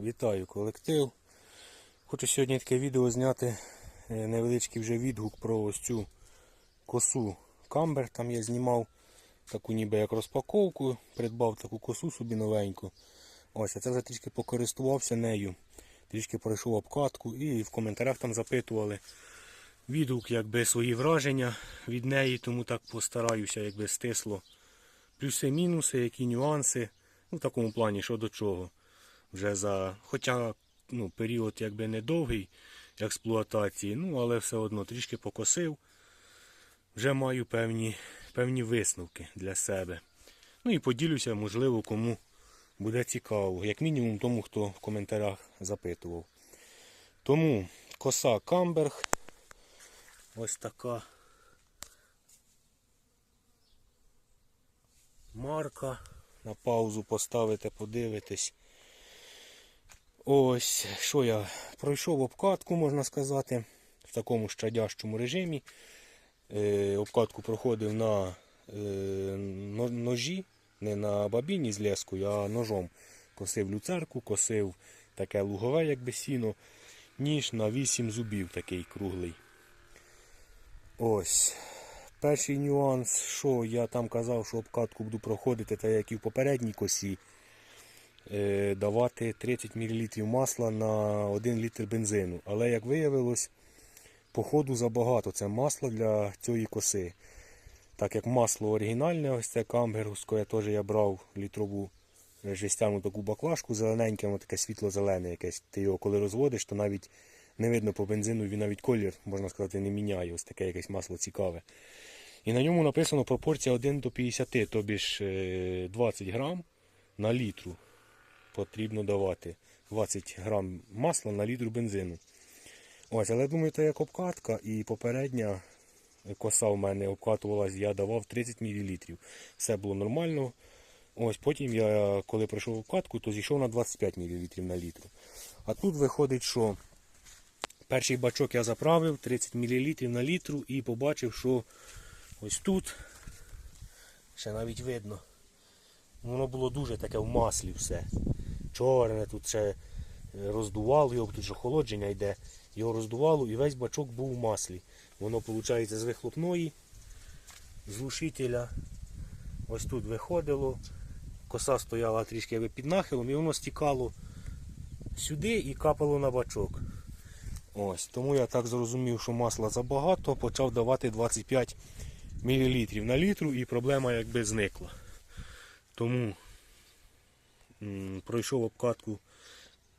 Вітаю колектив. Хочу сьогодні таке відео зняти е, невеличкий вже відгук про ось цю косу камбер. Там я знімав таку ніби як розпаковку, придбав таку косу собі новеньку. Ось, а це вже трішки покористувався нею. Трішки пройшов обкатку і в коментарях там запитували відгук, якби свої враження від неї, тому так постараюся, якби стисло. Плюси, мінуси, які нюанси. Ну, в такому плані, що до чого. Вже за, хоча ну, період якби не довгий експлуатації, ну, але все одно трішки покосив. Вже маю певні, певні висновки для себе. Ну і поділюся, можливо, кому буде цікаво. Як мінімум тому, хто в коментарях запитував. Тому коса Камберг. Ось така марка. На паузу поставите, подивитесь. Ось, що я пройшов обкатку, можна сказати, в такому щадящому режимі. Е, обкатку проходив на е, ножі, не на бабіні з лескою, а ножом. Косив люцерку, косив таке лугове, якби сіно, ніж на 8 зубів такий круглий. Ось. Перший нюанс, що я там казав, що обкатку буду проходити, так як і в попередній косі, давати 30 мл масла на 1 літр бензину. Але як виявилось, по ходу забагато це масло для цієї коси. Так як масло оригінальне, ось це камберговське, теж я брав літрову е, жестяну таку баклажку зелененьке, воно таке світло-зелене якесь. Ти його коли розводиш, то навіть не видно по бензину, він навіть колір, можна сказати, не міняє. Ось таке якесь масло цікаве. І на ньому написано пропорція 1 до 50, тобі ж е, 20 грам на літру потрібно давати. 20 грам масла на літру бензину. Ось, але думаю, це як обкатка і попередня коса в мене обкатувалась, я давав 30 мл. Все було нормально. Ось потім я, коли пройшов обкатку, то зійшов на 25 мл на літру. А тут виходить, що перший бачок я заправив 30 мл на літру і побачив, що ось тут ще навіть видно. Воно було дуже таке в маслі все. Чорне, тут ще е, роздувало його, тут же охолодження йде. Його роздувало і весь бачок був в маслі. Воно, виходить, з вихлопної, з. Ось тут виходило. Коса стояла трішки під нахилом і воно стікало сюди і капало на бачок. Ось, Тому я так зрозумів, що масла забагато, почав давати 25 мл на літру і проблема якби зникла. Тому пройшов обкатку,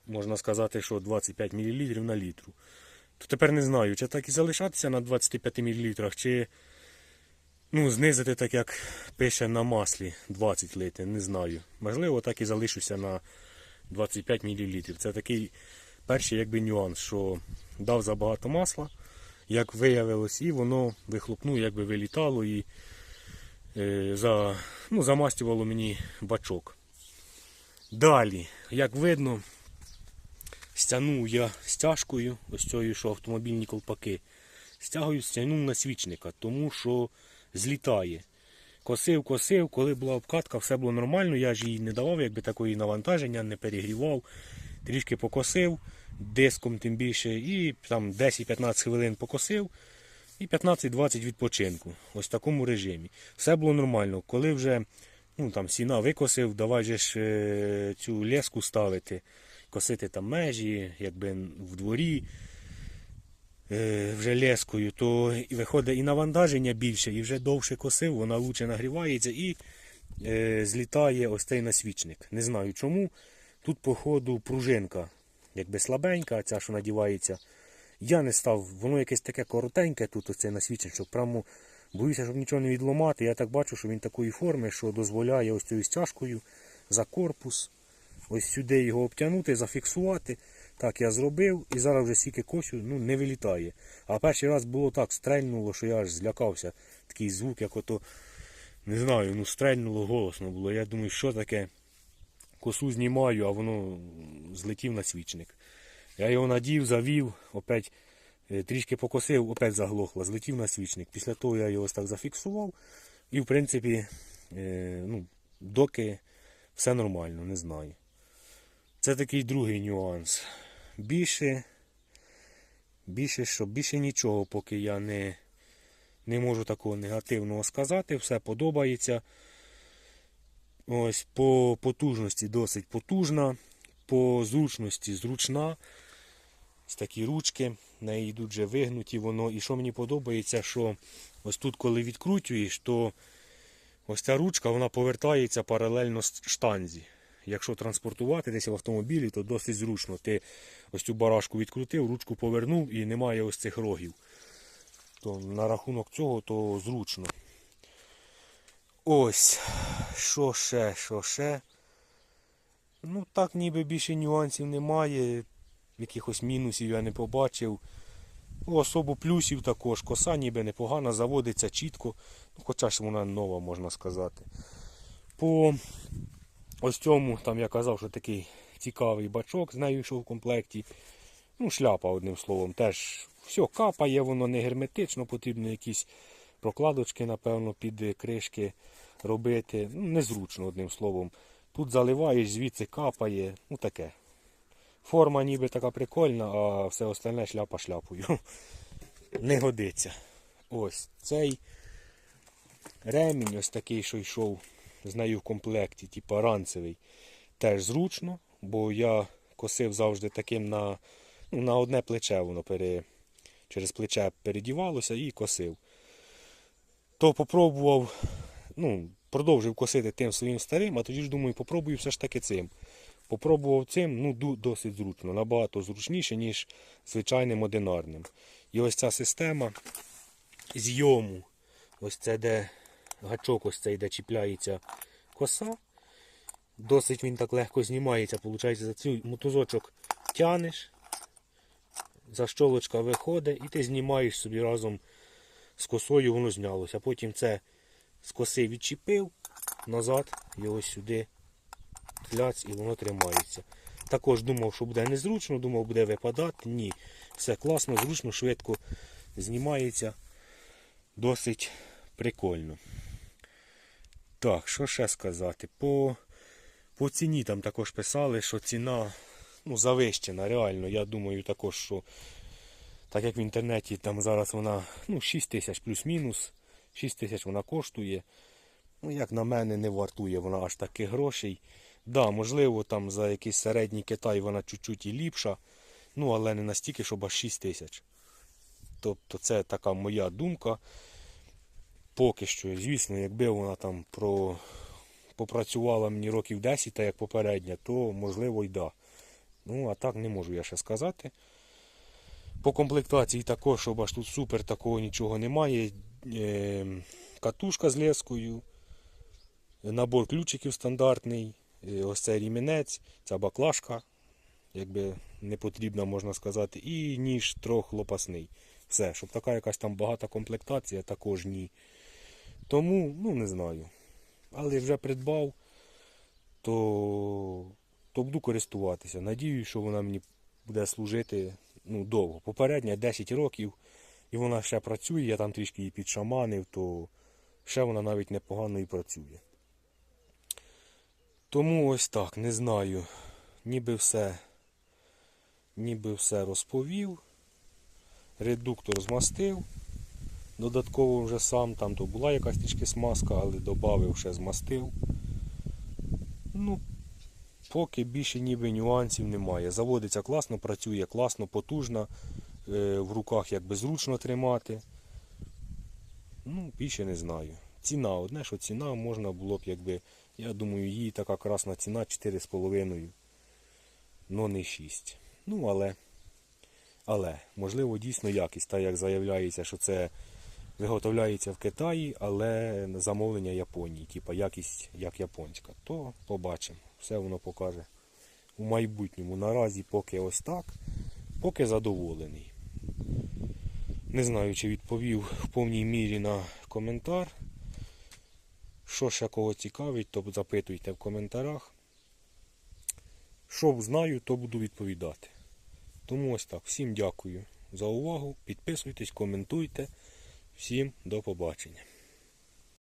можна сказати, що 25 мл на літру. То тепер не знаю, чи так і залишатися на 25 мл, чи ну, знизити так, як пише на маслі 20 лити, не знаю. Можливо, так і залишуся на 25 мл. Це такий перший якби, нюанс, що дав забагато масла, як виявилось, і воно вихлопну, якби вилітало і е, за, ну, замастювало мені бачок. Далі, як видно, стягнув я стяжкою, ось цією, що автомобільні колпаки. Стягую, стягнув на свічника, тому що злітає. Косив, косив, коли була обкатка, все було нормально, я ж їй не давав якби такої навантаження, не перегрівав. Трішки покосив, диском тим більше, і там 10-15 хвилин покосив, і 15-20 відпочинку. Ось в такому режимі. Все було нормально. Коли вже ну, там, сіна викосив, давай же ж е, цю леску ставити, косити там межі, якби в дворі е, вже лескою, то виходить і навантаження більше, і вже довше косив, вона лучше нагрівається і е, злітає ось цей насвічник. Не знаю чому. Тут, походу, пружинка якби слабенька, ця, що надівається. Я не став, воно якесь таке коротеньке, тут оцей насвічник, що прямо боюся, щоб нічого не відломати. Я так бачу, що він такої форми, що дозволяє ось цією стяжкою за корпус. Ось сюди його обтягнути, зафіксувати. Так я зробив і зараз вже стільки косю ну, не вилітає. А перший раз було так, стрельнуло, що я аж злякався. Такий звук, як ото, не знаю, ну стрельнуло голосно було. Я думаю, що таке. Косу знімаю, а воно злетів на свічник. Я його надів, завів, опять трішки покосив, опять заглохло, злетів на свічник. Після того я його так зафіксував. І в принципі, е, ну, доки все нормально, не знаю. Це такий другий нюанс. Більше, більше що, більше нічого, поки я не, не можу такого негативного сказати. Все подобається. Ось по потужності досить потужна, по зручності зручна. Ось такі ручки, неї йдуть вже вигнуті воно. І що мені подобається, що ось тут, коли відкручуєш, то ось ця ручка вона повертається паралельно штанзі. Якщо транспортувати десь в автомобілі, то досить зручно. Ти ось цю барашку відкрутив, ручку повернув і немає ось цих рогів. То на рахунок цього то зручно. Ось. Що ще, що ще? Ну так ніби більше нюансів немає. Якихось мінусів я не побачив. Ну, особо плюсів також. Коса ніби непогана, заводиться чітко. Ну, хоча ж вона нова, можна сказати. По ось цьому, там я казав, що такий цікавий бачок з нею йшов в комплекті. Ну, шляпа, одним словом, теж все капає, воно не герметично, потрібно якісь прокладочки, напевно, під кришки робити. Ну, незручно, одним словом. Тут заливаєш, звідси капає, ну таке. Форма ніби така прикольна, а все остальне шляпа шляпою. Не годиться. Ось цей ремінь, ось такий, що йшов з нею в комплекті, типу ранцевий. Теж зручно, бо я косив завжди таким на, ну, на одне плече, воно пере, через плече передівалося і косив. То попробував, ну, продовжив косити тим своїм старим, а тоді ж думаю, попробую все ж таки цим. Попробував цим, ну, досить зручно, набагато зручніше, ніж звичайним одинарним. І ось ця система зйому, ось це де гачок, ось цей, де чіпляється коса. Досить він так легко знімається. Получається, за цей мотузочок тянеш, защолочка виходить, і ти знімаєш собі разом з косою, воно знялося. Потім це з коси відчепив, назад ось сюди кляц і воно тримається. Також думав, що буде незручно, думав, буде випадати. Ні. Все класно, зручно, швидко знімається. Досить прикольно. Так, що ще сказати? По, по ціні там також писали, що ціна ну, завищена, реально. Я думаю також, що так як в інтернеті там зараз вона ну, 6 тисяч плюс-мінус, 6 тисяч вона коштує. Ну, як на мене, не вартує вона аж таких грошей. Да, можливо, там за якийсь середній Китай вона чуть-чуть і ліпша, ну але не настільки, щоб аж 6 тисяч. Тобто це така моя думка. Поки що, звісно, якби вона там про... попрацювала мені років 10, так як попередня, то можливо й да. Ну, а так не можу я ще сказати. По комплектації також, щоб аж тут супер такого нічого немає. Е, катушка з лескою, набор ключиків стандартний, е, ось цей рімінець, ця баклажка, якби не потрібна, можна сказати, і ніж трьохлопасний. Все, щоб така якась там багата комплектація, також ні. Тому, ну не знаю. Але вже придбав, то, то буду користуватися. Надіюсь, що вона мені буде служити ну, довго. Попередня 10 років, і вона ще працює, я там трішки її підшаманив, то ще вона навіть непогано і працює. Тому ось так, не знаю. Ніби все, ніби все розповів. Редуктор змастив. Додатково вже сам, там то була якась трішки смазка, але додав, ще змастив. Ну, поки більше ніби нюансів немає. Заводиться класно, працює класно, потужно, е, в руках якби зручно тримати. Ну, більше не знаю. Ціна, одне, що ціна можна було б, якби, я думаю, її така красна ціна 4,5, но не 6. Ну, але, але, можливо, дійсно якість, так як заявляється, що це виготовляється в Китаї, але замовлення Японії, типа якість як японська, то побачимо. Все воно покаже у майбутньому. Наразі поки ось так, поки задоволений. Не знаю, чи відповів в повній мірі на коментар. Що ще кого цікавить, то запитуйте в коментарях. Що знаю, то буду відповідати. Тому ось так. Всім дякую за увагу. Підписуйтесь, коментуйте. Всім до побачення.